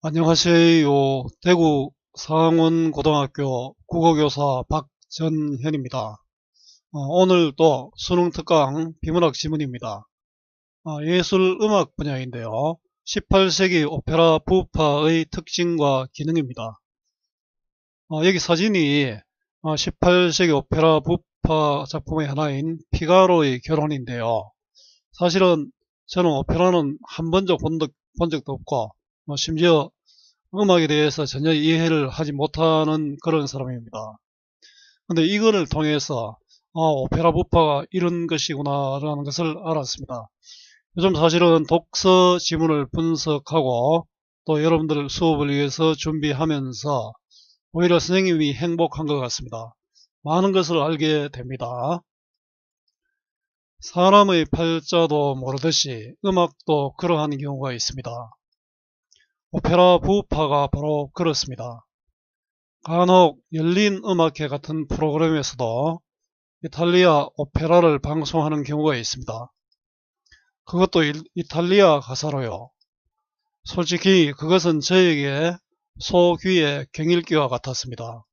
안녕하세요. 대구 상원고등학교 국어교사 박전현입니다. 어, 오늘 또 수능 특강 비문학 지문입니다. 어, 예술 음악 분야인데요. 18세기 오페라 부파의 특징과 기능입니다. 어, 여기 사진이 18세기 오페라 부파 작품의 하나인 피가로의 결혼인데요. 사실은 저는 오페라는 한 번도 본, 본 적도 없고 뭐 심지어 음악에 대해서 전혀 이해를 하지 못하는 그런 사람입니다. 근데 이거를 통해서 아, 오페라 부파가 이런 것이구나 라는 것을 알았습니다. 요즘 사실은 독서 지문을 분석하고 또 여러분들 수업을 위해서 준비하면서 오히려 선생님이 행복한 것 같습니다. 많은 것을 알게 됩니다. 사람의 팔자도 모르듯이 음악도 그러한 경우가 있습니다. 오페라 부파가 바로 그렇습니다. 간혹 열린 음악회 같은 프로그램에서도 이탈리아 오페라를 방송하는 경우가 있습니다. 그것도 이탈리아 가사로요. 솔직히 그것은 저에게 소귀의 경일기와 같았습니다.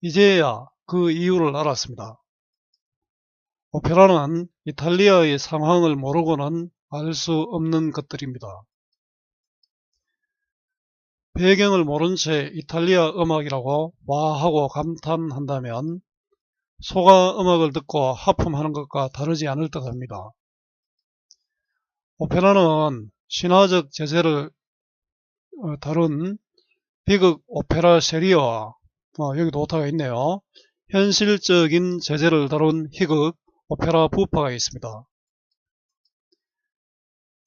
이제야 그 이유를 알았습니다. 오페라는 이탈리아의 상황을 모르고는 알 수 없는 것들입니다. 배경을 모른 채 이탈리아 음악이라고 와 하고 감탄한다면 소가 음악을 듣고 하품하는 것과 다르지 않을 듯 합니다. 오페라는 신화적 제재를 어, 다룬 비극 오페라 세리와 어, 여기도 오타가 있네요. 현실적인 제재를 다룬 희극 오페라 부파가 있습니다.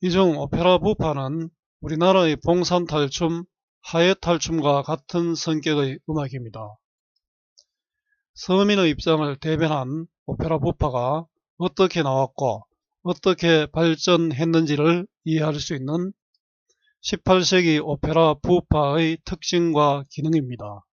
이 중 오페라 부파는 우리나라의 봉산탈춤 하회탈춤과 같은 성격의 음악입니다. 서민의 입장을 대변한 오페라 부파가 어떻게 나왔고 어떻게 발전했는지를 이해할 수 있는 18세기 오페라 부파의 특징과 기능입니다.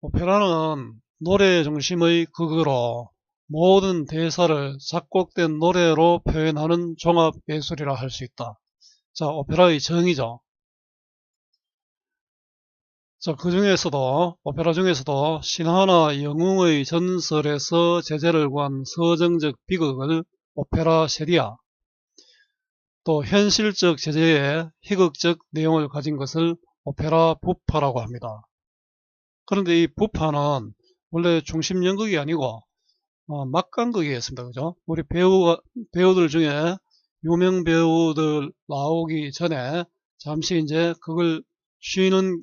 오페라는 노래 중심의 극으로 모든 대사를 작곡된 노래로 표현하는 종합예술이라 할 수 있다. 자, 오페라의 정의죠. 자, 그 중에서도, 오페라 중에서도 신화나 영웅의 전설에서 제재를 구한 서정적 비극을 오페라 세리아, 또 현실적 제재의 희극적 내용을 가진 것을 오페라 부파라고 합니다. 그런데 이 부파는 원래 중심 연극이 아니고 어, 막간극이었습니다. 그죠? 우리 배우, 배우들 중에 유명 배우들 나오기 전에 잠시 이제 그걸 쉬는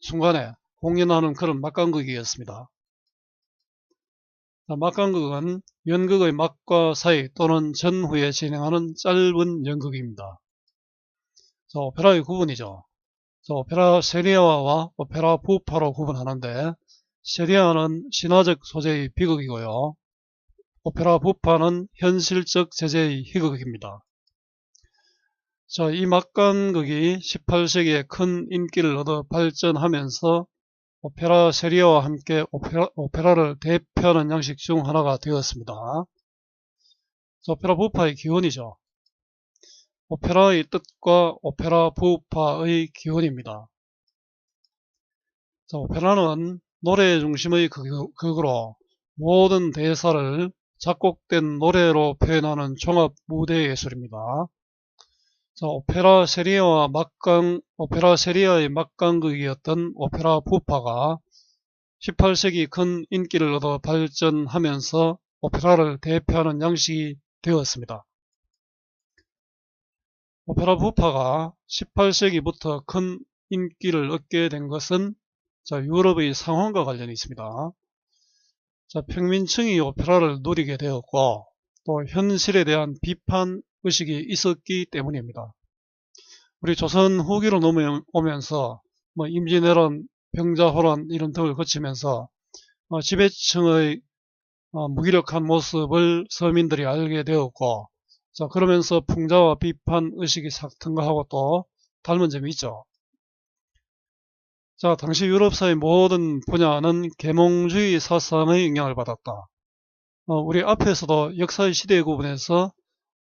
순간에 공연하는 그런 막간극이었습니다. 막간극은 연극의 막과 사이 또는 전후에 진행하는 짧은 연극입니다. 자, 오페라의 구분이죠. 자, 오페라 세리아와 오페라 부파로 구분하는데 세리아는 신화적 소재의 비극이고요. 오페라 부파는 현실적 제재의 희극입니다. 자, 이 막간극이 18세기에 큰 인기를 얻어 발전하면서 오페라 세리아와 함께 오페라, 를 대표하는 양식 중 하나가 되었습니다. 자, 오페라 부파의 기원이죠. 오페라의 뜻과 오페라 부파의 기원입니다. 자, 오페라는 노래 중심의 극으로 모든 대사를 작곡된 노래로 표현하는 종합 무대 예술입니다. 자, 오페라 세리아와 막강, 오페라 세리아의 막강극이었던 오페라 부파가 18세기 큰 인기를 얻어 발전하면서 오페라를 대표하는 양식이 되었습니다. 오페라 부파가 18세기부터 큰 인기를 얻게 된 것은 자, 유럽의 상황과 관련이 있습니다. 자, 평민층이 오페라를 누리게 되었고 또 현실에 대한 비판 의식이 있었기 때문입니다. 우리 조선 후기로 넘어오면서 뭐 임진왜란, 병자호란 이런 등을 거치면서 어, 지배층의 어, 무기력한 모습을 서민들이 알게 되었고 자 그러면서 풍자와 비판 의식이 싹 통과하고 또 닮은 점이 있죠. 자 당시 유럽사의 모든 분야는 계몽주의 사상의 영향을 받았다. 어, 우리 앞에서도 역사의 시대 구분에서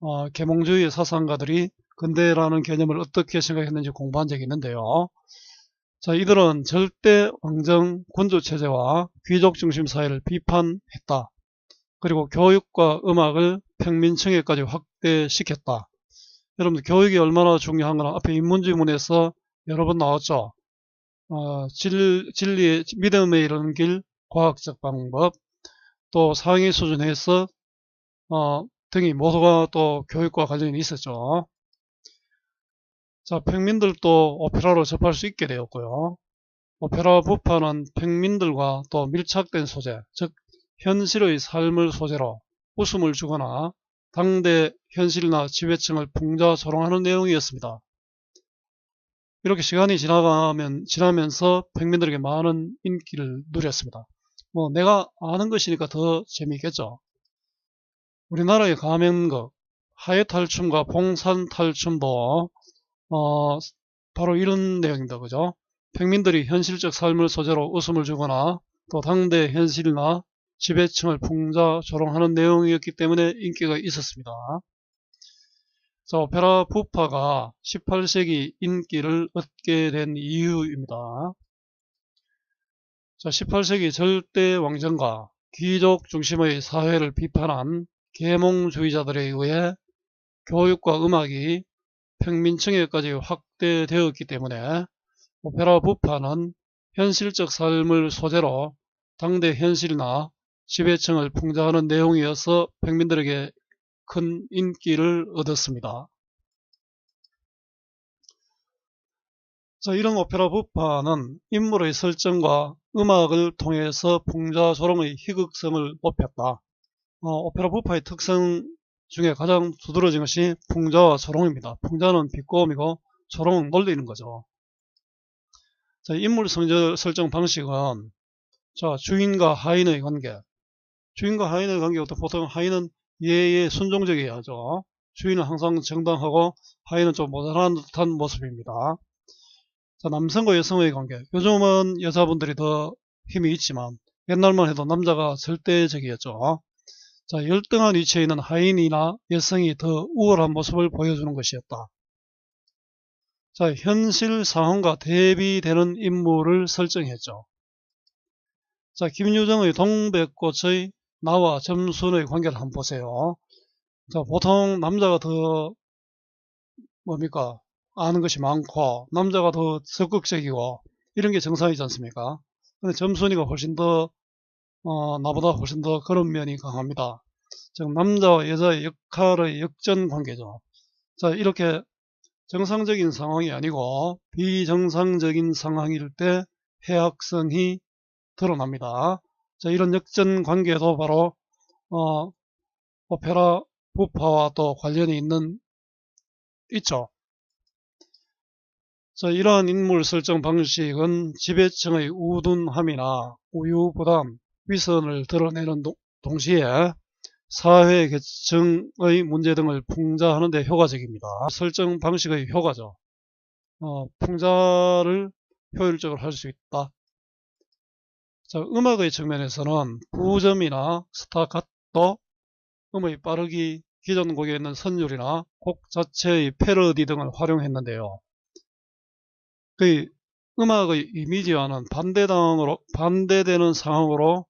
어, 계몽주의 사상가들이 근대라는 개념을 어떻게 생각했는지 공부한 적이 있는데요. 자, 이들은 절대 왕정 군주 체제와 귀족 중심 사회를 비판했다. 그리고 교육과 음악을 평민층에까지 확대시켰다. 여러분들 교육이 얼마나 중요한가는 앞에 인문지문에서 여러 번 나왔죠. 어, 진, 진리의 믿음에 이르는 길, 과학적 방법, 또 상위 수준에서 어, 등이 모두가 또 교육과 관련이 있었죠. 자, 평민들도 오페라로 접할 수 있게 되었고요. 오페라 부파는 평민들과 또 밀착된 소재, 즉 현실의 삶을 소재로 웃음을 주거나 당대 현실이나 지배층을 풍자 조롱하는 내용이었습니다. 이렇게 시간이 지나가면 지나면서 평민들에게 많은 인기를 누렸습니다. 뭐 내가 아는 것이니까 더 재미있겠죠. 우리나라의 가면극, 하회탈춤과 봉산탈춤도 어, 바로 이런 내용입니다. 그죠? 평민들이 현실적 삶을 소재로 웃음을 주거나 또 당대 현실이나 지배층을 풍자 조롱하는 내용이었기 때문에 인기가 있었습니다. 자, 오페라 부파가 18세기 인기를 얻게 된 이유입니다. 자, 18세기 절대 왕정과 귀족 중심의 사회를 비판한 계몽주의자들에 의해 교육과 음악이 평민층에까지 확대되었기 때문에 오페라 부파는 현실적 삶을 소재로 당대 현실이나 지배층을 풍자하는 내용이어서 평민들에게 큰 인기를 얻었습니다. 자, 이런 오페라 부파는 인물의 설정과 음악을 통해서 풍자 조롱의 희극성을 높였다. 어, 오페라 부파의 특성 중에 가장 두드러진 것이 풍자와 조롱입니다. 풍자는 비꼬음이고 조롱은 놀리는 거죠. 자, 인물 성저, 설정 방식은 자, 주인과 하인의 관계. 주인과 하인의 관계가 보통 하인은 예에 순종적이어야 하죠. 주인은 항상 정당하고 하인은 좀 모자란 듯한 모습입니다. 자, 남성과 여성의 관계. 요즘은 여자분들이 더 힘이 있지만 옛날만 해도 남자가 절대적이었죠. 자, 열등한 위치에 있는 하인이나 여성이 더 우월한 모습을 보여주는 것이었다. 자, 현실 상황과 대비되는 인물을 설정했죠. 자, 김유정의 동백꽃의 나와 점순의 관계를 한번 보세요. 자, 보통 남자가 더 뭡니까? 아는 것이 많고 남자가 더 적극적이고 이런 게 정상이지 않습니까? 근데 점순이가 훨씬 더 어, 나보다 훨씬 더 그런 면이 강합니다. 즉 남자와 여자의 역할의 역전 관계죠. 자 이렇게 정상적인 상황이 아니고 비정상적인 상황일 때 해악성이 드러납니다. 자 이런 역전 관계도 바로 어, 오페라 부파와 또 관련이 있는 있죠. 자, 이러한 인물 설정 방식은 지배층의 우둔함이나 우유부담, 위선을 드러내는 도, 동시에 사회 계층의 문제 등을 풍자하는 데 효과적입니다. 설정 방식의 효과죠. 어, 풍자를 효율적으로 할 수 있다. 자, 음악의 측면에서는 부점이나 스타카토, 음의 빠르기, 기존 곡에 있는 선율이나 곡 자체의 패러디 등을 활용했는데요. 그 음악의 이미지와는 반대당으로 반대되는 상황으로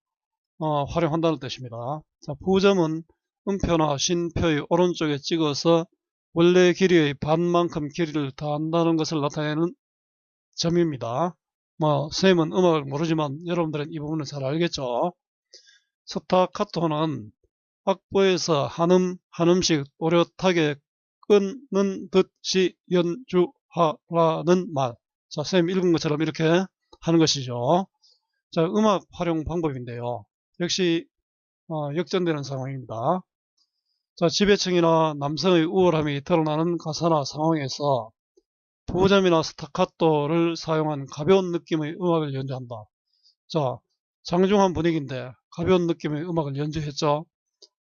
어, 활용한다는 뜻입니다. 자, 부점은 음표나 신표의 오른쪽에 찍어서 원래 길이의 반만큼 길이를 더한다는 것을 나타내는 점입니다. 뭐 쌤은 음악을 모르지만 여러분들은 이 부분을 잘 알겠죠. 스타카토는 악보에서 한음 한음씩 또렷하게 끊는 듯이 연주하라는 말. 자, 쌤 읽은 것처럼 이렇게 하는 것이죠. 자, 음악 활용 방법인데요. 역시 어, 역전되는 상황입니다. 자, 지배층이나 남성의 우월함이 드러나는 가사나 상황에서 부점이나 스타카토를 사용한 가벼운 느낌의 음악을 연주한다. 자, 장중한 분위기인데 가벼운 느낌의 음악을 연주했죠.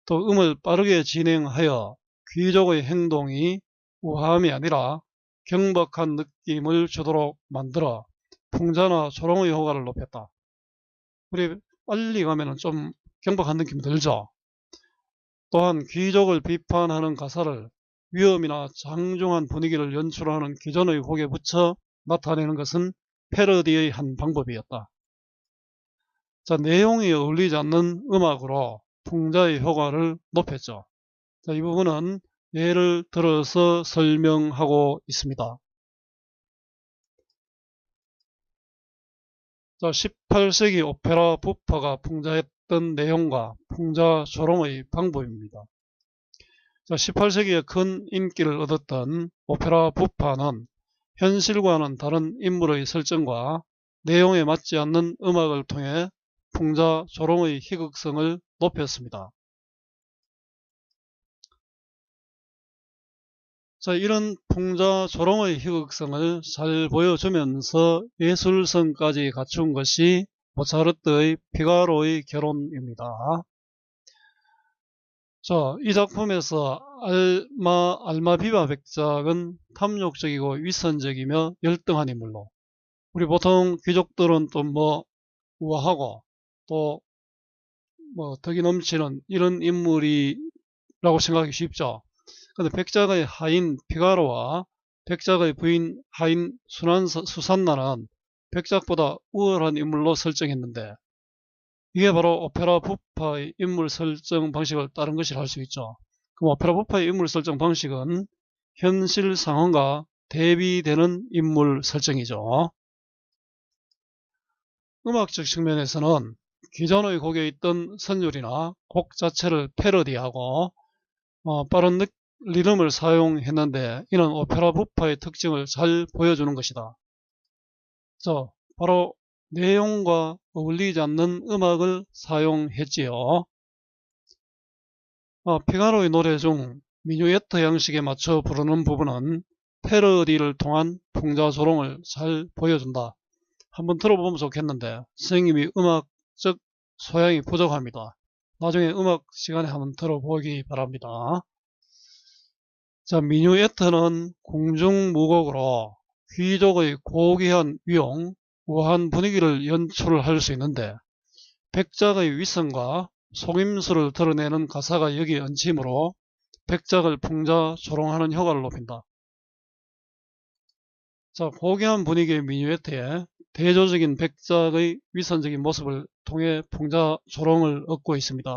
또 음을 빠르게 진행하여 귀족의 행동이 우아함이 아니라 경박한 느낌을 주도록 만들어 풍자나 조롱의 효과를 높였다. 우리 빨리 가면 좀 경박한 느낌이 들죠. 또한 귀족을 비판하는 가사를 위험이나 장중한 분위기를 연출하는 기존의 곡에 붙여 나타내는 것은 패러디의 한 방법이었다. 자, 내용이 어울리지 않는 음악으로 풍자의 효과를 높였죠. 자, 이 부분은 예를 들어서 설명하고 있습니다. 18세기 오페라 부파가 풍자했던 내용과 풍자 조롱의 방법입니다. 자, 18세기에 큰 인기를 얻었던 오페라 부파는 현실과는 다른 인물의 설정과 내용에 맞지 않는 음악을 통해 풍자 조롱의 희극성을 높였습니다. 자, 이런 풍자 조롱의 희극성을 잘 보여주면서 예술성까지 갖춘 것이 모차르트의 피가로의 결혼입니다. 자, 이 작품에서 알마, 알마비바 백작은 탐욕적이고 위선적이며 열등한 인물로 우리 보통 귀족들은 또 뭐 우아하고 또 뭐 덕이 넘치는 이런 인물이라고 생각하기 쉽죠. 근데 백작의 하인 피가로와 백작의 부인 하인 수산나는 백작보다 우월한 인물로 설정했는데 이게 바로 오페라 부파의 인물 설정 방식을 따른 것이라 할 수 있죠. 그럼 오페라 부파의 인물 설정 방식은 현실 상황과 대비되는 인물 설정이죠. 음악적 측면에서는 기존의 곡에 있던 선율이나 곡 자체를 패러디하고 어, 빠른 느, 리듬을 사용했는데 이는 오페라 부파의 특징을 잘 보여주는 것이다. 자, 바로 내용과 어울리지 않는 음악을 사용했지요. 어, 피가로의 노래 중 미뉴에트 양식에 맞춰 부르는 부분은 패러디를 통한 풍자조롱을 잘 보여준다. 한번 들어보면 좋겠는데 선생님이 음악적 소양이 부족합니다. 나중에 음악 시간에 한번 들어보기 바랍니다. 자, 미뉴에트는 궁중무곡으로 귀족의 고귀한 위용, 우아한 분위기를 연출할 수 있는데 백작의 위선과 속임수를 드러내는 가사가 여기 얹히므로 백작을 풍자 조롱하는 효과를 높인다. 자, 고귀한 분위기의 미뉴에트에 대조적인 백작의 위선적인 모습을 통해 풍자 조롱을 얻고 있습니다.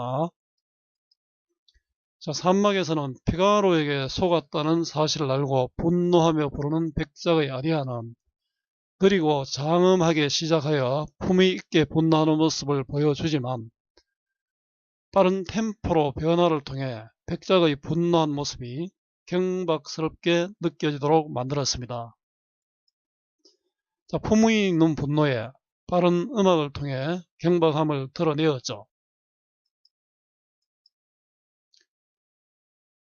자, 산막에서는 피가로에게 속았다는 사실을 알고 분노하며 부르는 백작의 아리아는 그리고 장엄하게 시작하여 품위 있게 분노하는 모습을 보여주지만 빠른 템포로 변화를 통해 백작의 분노한 모습이 경박스럽게 느껴지도록 만들었습니다. 자, 품위 있는 분노에 빠른 음악을 통해 경박함을 드러내었죠.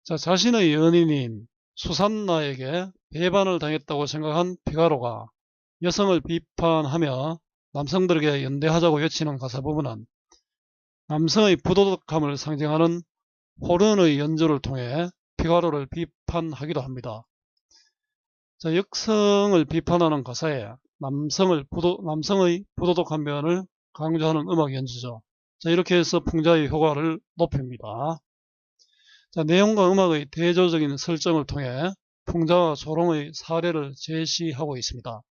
자, 자신의 연인인 수산나에게 배반을 당했다고 생각한 피가로가 여성을 비판하며 남성들에게 연대하자고 외치는 가사 부분은 남성의 부도덕함을 상징하는 호른의 연주를 통해 피가로를 비판하기도 합니다. 자, 역성을 비판하는 가사에 남성을 부도, 남성의 부도덕한 면을 강조하는 음악 연주죠. 자, 이렇게 해서 풍자의 효과를 높입니다. 자, 내용과 음악의 대조적인 설정을 통해 풍자와 조롱의 사례를 제시하고 있습니다.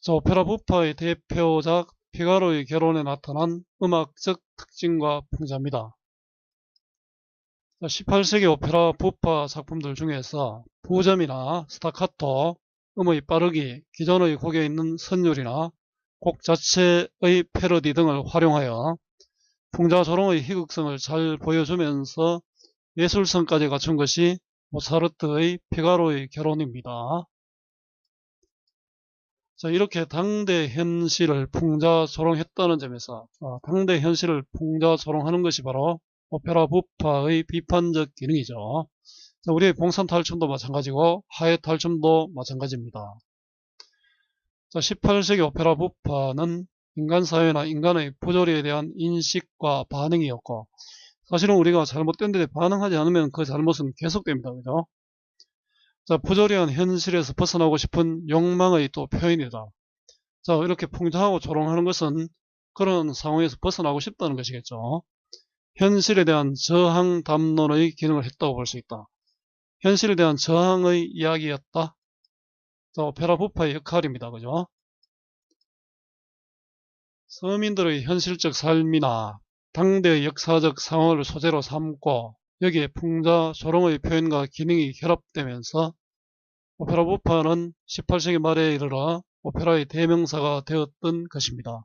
자, 오페라 부파의 대표작 피가로의 결혼에 나타난 음악적 특징과 풍자입니다. 18세기 오페라 부파 작품들 중에서 부점이나 스타카토, 음의 빠르기, 기존의 곡에 있는 선율이나 곡 자체의 패러디 등을 활용하여 풍자조롱의 희극성을 잘 보여주면서 예술성까지 갖춘 것이 모차르트의 피가로의 결혼입니다. 자, 이렇게 당대 현실을 풍자조롱했다는 점에서 아, 당대 현실을 풍자조롱하는 것이 바로 오페라 부파의 비판적 기능이죠. 자, 우리의 봉산 탈춤도 마찬가지고 하해탈춤도 마찬가지입니다. 자, 18세기 오페라 부파는 인간 사회나 인간의 부조리에 대한 인식과 반응이었고 사실은 우리가 잘못된 데 반응하지 않으면 그 잘못은 계속됩니다. 그죠? 자, 부조리한 현실에서 벗어나고 싶은 욕망의 또 표현이다. 자, 이렇게 풍자하고 조롱하는 것은 그런 상황에서 벗어나고 싶다는 것이겠죠. 현실에 대한 저항 담론의 기능을 했다고 볼 수 있다. 현실에 대한 저항의 이야기였다. 자, 오페라 부파의 역할입니다. 그죠? 서민들의 현실적 삶이나 당대의 역사적 상황을 소재로 삼고 여기에 풍자, 조롱의 표현과 기능이 결합되면서 오페라 부파는 18세기 말에 이르러 오페라의 대명사가 되었던 것입니다.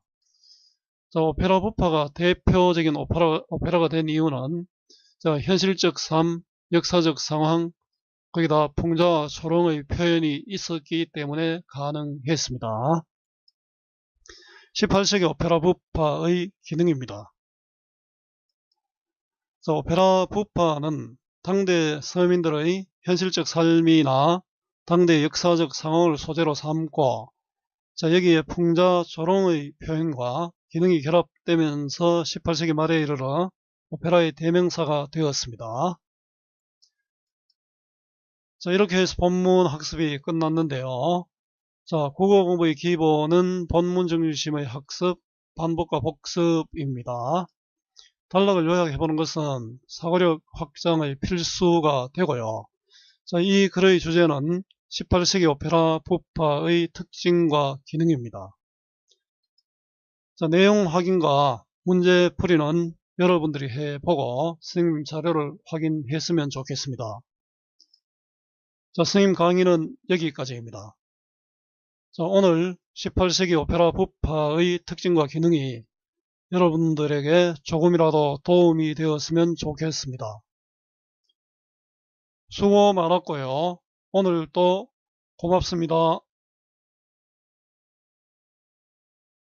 자, 오페라 부파가 대표적인 오페라, 오페라가 된 이유는 자, 현실적 삶, 역사적 상황, 거기다 풍자와 조롱의 표현이 있었기 때문에 가능했습니다. 18세기 오페라 부파의 기능입니다. 자, 오페라 부파는 당대 서민들의 현실적 삶이나 당대 역사적 상황을 소재로 삼고 자, 여기에 풍자 조롱의 표현과 기능이 결합되면서 18세기 말에 이르러 오페라의 대명사가 되었습니다. 자, 이렇게 해서 본문 학습이 끝났는데요. 자, 국어 공부의 기본은 본문 중심의 학습, 반복과 복습입니다. 단락을 요약해보는 것은 사고력 확장의 필수가 되고요. 자, 이 글의 주제는 18세기 오페라 부파의 특징과 기능입니다. 자, 내용 확인과 문제 풀이는 여러분들이 해보고 선생님 자료를 확인했으면 좋겠습니다. 자, 선생님 강의는 여기까지입니다. 자, 오늘 18세기 오페라 부파의 특징과 기능이 여러분들에게 조금이라도 도움이 되었으면 좋겠습니다. 수고 많았고요. 오늘도 고맙습니다.